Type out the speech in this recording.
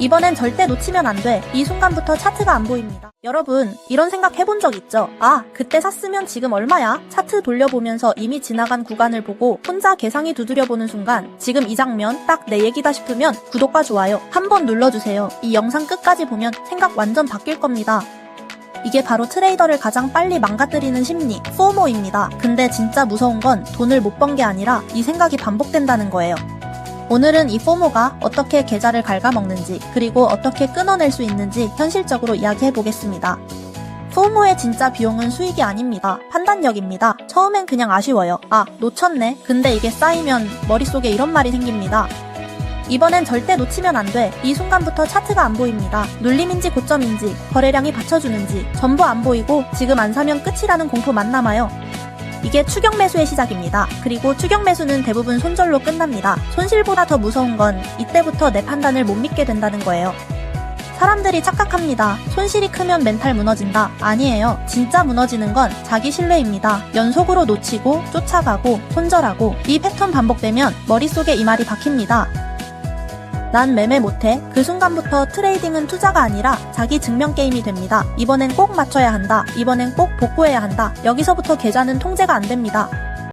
이번엔 절대 놓치면 안 돼. 이 순간부터 차트가 안 보입니다. 여러분, 이런 생각 해본 적 있죠? 아, 그때 샀으면 지금 얼마야? 차트 돌려보면서 이미 지나간 구간을 보고 혼자 계상이 두드려보는 순간 지금 이 장면 딱 내 얘기다 싶으면 구독과 좋아요 한번 눌러주세요. 이 영상 끝까지 보면 생각 완전 바뀔 겁니다. 이게 바로 트레이더를 가장 빨리 망가뜨리는 심리, 포모입니다. 근데 진짜 무서운 건 돈을 못 번 게 아니라 이 생각이 반복된다는 거예요. 오늘은 이 포모가 어떻게 계좌를 갉아먹는지, 그리고 어떻게 끊어낼 수 있는지 현실적으로 이야기해 보겠습니다. 포모의 진짜 비용은 수익이 아닙니다. 판단력입니다. 처음엔 그냥 아쉬워요. 아, 놓쳤네. 근데 이게 쌓이면 머릿속에 이런 말이 생깁니다. 이번엔 절대 놓치면 안 돼. 이 순간부터 차트가 안 보입니다. 눌림인지 고점인지, 거래량이 받쳐주는지, 전부 안 보이고 지금 안 사면 끝이라는 공포 만 남아요. 이게 추격 매수의 시작입니다. 그리고 추격 매수는 대부분 손절로 끝납니다. 손실보다 더 무서운 건 이때부터 내 판단을 못 믿게 된다는 거예요. 사람들이 착각합니다. 손실이 크면 멘탈 무너진다. 아니에요. 진짜 무너지는 건 자기 신뢰입니다. 연속으로 놓치고, 쫓아가고, 손절하고, 이 패턴 반복되면 머릿속에 이 말이 박힙니다. 난 매매 못해. 그 순간부터 트레이딩은 투자가 아니라 자기 증명 게임이 됩니다. 이번엔 꼭 맞춰야 한다. 이번엔 꼭 복구해야 한다. 여기서부터 계좌는 통제가 안 됩니다.